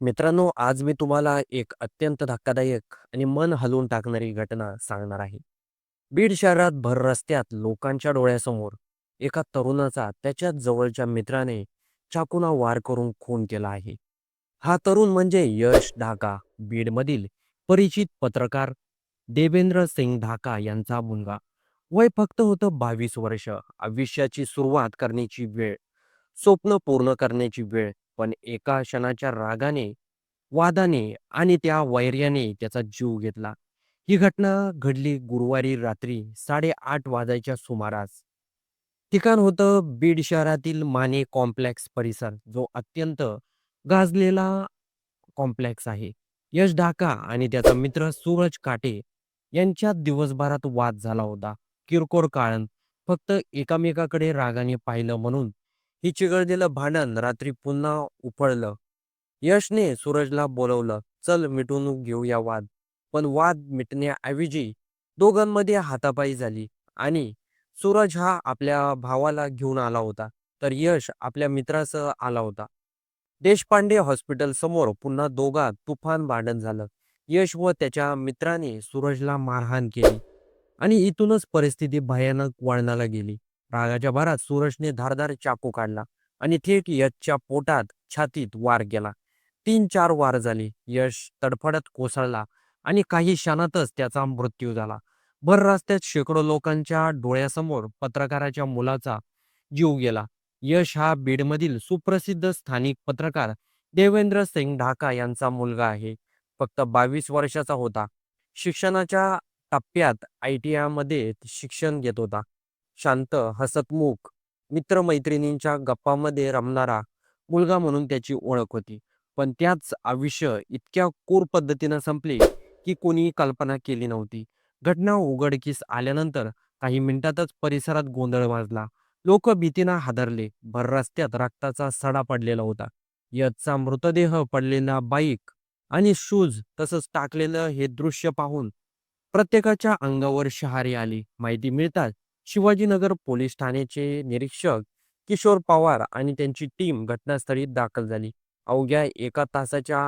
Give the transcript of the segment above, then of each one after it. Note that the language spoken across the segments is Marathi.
मित्रांनो, आज मी तुम्हाला एक अत्यंत धक्कादायक आणि मन हलवून टाकणारी घटना सांगणार आहे. बीड शहरात भर रस्त्यात लोकांच्या डोळ्यासमोर एका तरुणाचा त्याच्याच जवळच्या मित्राने चाकूना वार करून खून केला आहे. हा तरुण म्हणजे यश ढाका, बीडमधील परिचित पत्रकार देवेंद्र सिंग ढाका यांचा मुलगा. वय फक्त होतं 22 वर्ष. आयुष्याची सुरुवात करण्याची वेळ, स्वप्न पूर्ण करण्याची वेळ. पण एका क्षणाच्या रागाने, वादाने आणि त्या वैर्याने त्याचा जीव घेतला. ही घटना घडली गुरुवारी रात्री 8:30 वाजायच्या सुमारास. ठिकाण होतं बीड शहरातील माने कॉम्प्लेक्स परिसर, जो अत्यंत गाजलेला कॉम्प्लेक्स आहे. यश ढाका आणि त्याचा मित्र सूरज काटे यांच्यात दिवसभरात वाद झाला होता. किरकोळ कारण, फक्त एकामेकाकडे रागाने पाहिलं म्हणून ही चिघळलेलं भांडण रात्री पुन्हा उफळलं यशने सूरजला बोलवलं "चल मिटून घेऊया वाद." पण वाद मिटण्याऐवजी दोघांमध्ये हातापाई झाली आणि सूरज हा आपल्या भावाला घेऊन आला होता, तर यश आपल्या मित्रासह आला होता. देशपांडे हॉस्पिटल समोर पुन्हा दोघात तुफान भांडण झालं. यश व त्याच्या मित्राने सूरजला मारहाण केली आणि इथूनच परिस्थिती भयानक वळणाला गेली. रागाच्या भरात सूरजने धारधार चाकू काढला आणि थेट यशच्या पोटात, छातीत वार केला. तीन चार वार झाले. यश तडफडत कोसळला आणि काही क्षणातच त्याचा मृत्यू झाला. भर रस्त्यात शेकडो लोकांच्या डोळ्यासमोर पत्रकाराच्या मुलाचा जीव गेला. यश हा बीडमधील सुप्रसिद्ध स्थानिक पत्रकार देवेंद्र सिंग ढाका यांचा मुलगा आहे. फक्त 22 वर्षाचा होता. शिक्षणाच्या टप्प्यात आय-टी-आयमध्ये शिक्षण घेत होता. शांत, हसतमुख, मित्रमैत्रिणींच्या गप्पामध्ये रमणारा मुलगा म्हणून त्याची ओळख होती. पण त्याच आयुष्य इतक्या क्रूर पद्धतीनं संपले, की कोणीही कल्पना केली नव्हती. घटना उघडकीस आल्यानंतर काही मिनिटातच परिसरात गोंधळ वाजला लोक भीतीनं हादरले. भर रस्त्यात रक्ताचा सडा पडलेला होता. यशचा मृतदेह, पडलेला बाईक आणि शूज तसंच टाकलेलं हे दृश्य पाहून प्रत्येकाच्या अंगावर शहारी आली. माहिती मिळताच शिवाजीनगर पोलीस ठाण्याचे निरीक्षक किशोर पवार आणि त्यांची टीम घटनास्थळी दाखल झाली. अवघ्या एका तासाच्या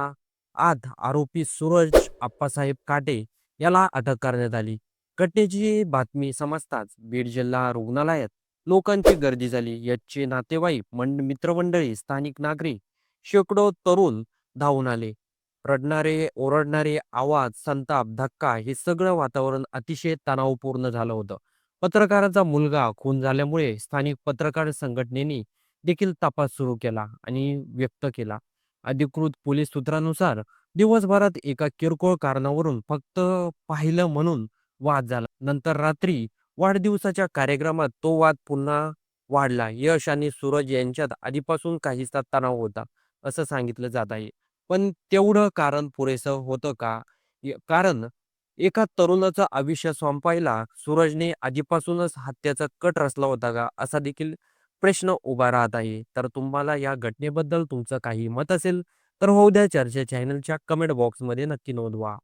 आत आरोपी सूरज आप्पासाहेब काटे याला अटक करण्यात आली. घटनेची बातमी समजताच बीड जिल्हा रुग्णालयात लोकांची गर्दी झाली. याचे नातेवाईक, मंड मित्रमंडळी, स्थानिक नागरिक, शेकडो तरुण धावून आले. रडणारे, ओरडणारे आवाज, संताप, धक्का हे सगळं वातावरण अतिशय तणावपूर्ण झालं होतं. पत्रकाराचा मुलगा खून झाल्यामुळे स्थानिक पत्रकार संघटनेने देखील तपास सुरू केला आणि व्यक्त केला. अधिकृत पोलीस सूत्रानुसार दिवसभरात एका किरकोळ कारणावरून फक्त पाहिलं म्हणून वाद झाला. नंतर रात्री वाढदिवसाच्या कार्यक्रमात तो वाद पुन्हा वाढला. यश आणि सूरज यांच्यात आधीपासून काहीसा तणाव होता, असं सांगितलं जात आहे. पण तेवढं कारण पुरेसं होतं का? कारण एका तरुणाचा आयुष्य संपायला सूरजने आधीपासूनच हत्याचा कट रचला होता का? असा देखील प्रश्न उभा राहत आहे. तर तुम्हाला या घटनेबद्दल तुमचं काही मत असेल, तर होऊ द्या चर्चा. चॅनलच्या कमेंट बॉक्समध्ये नक्की नोंदवा.